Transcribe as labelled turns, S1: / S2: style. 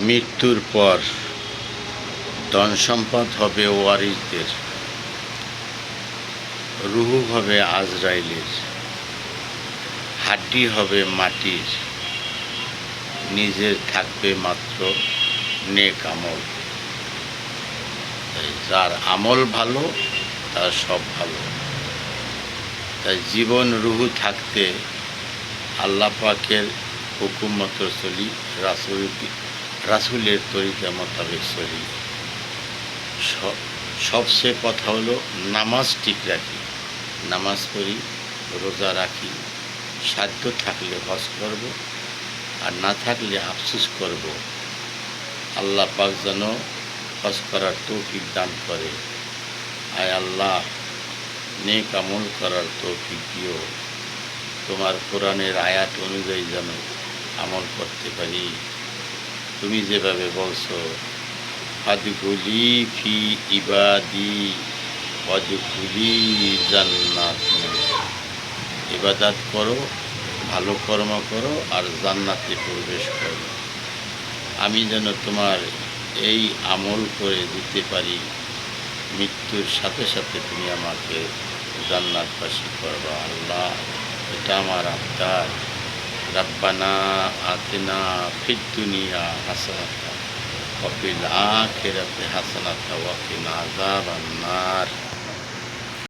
S1: মৃত্যুর পর ধন সম্পদ হবে ওয়ারিসদের, রুহু হবে আজরাইলের, হাড্ডি হবে মাটির, নিজের থাকবে মাত্র নেক আমল। যার আমল ভালো, তার সব ভালো। তাই জীবন, রুহু থাকতে আল্লাহ পাকের হুকুম চলি রাসুল রাসুলের তরিকা মোতাবেক চলি স- সবচেয়ে কথা হলো নামাজ ঠিক রাখি, নামাজ পড়ি, রোজা রাখি, সাধ্য থাকলে হজ করব আর না থাকলে আফসোস করব। আল্লাহ পাক যেন হজ করার তৌফিক দান করে। আয় আল্লাহ, নেক আমল করার তৌফিক দিও। তোমার কোরআনের আয়াত অনুযায়ী যেন আমল করতে পারি। তুমি যেভাবে বলছো ফাদগুলি ফি ইবাদি অদগুলি জান্নাত ইবাদাত করো, ভালো কর্ম করো আর জান্নাতে প্রবেশ করো। আমি যেন তোমার এই আমল করে দিতে পারি, মৃত্যুর সাথে সাথে তুমি আমাকে জান্নাত জান্নাতবাসী করবা। আল্লাহ, এটা আমার আবদার। রাব্বানা আতিনা ফিদ দুনিয়া হাসানাতা ফিল আখিরাতি হাসানাতা ওয়া কিনা আযাবান নার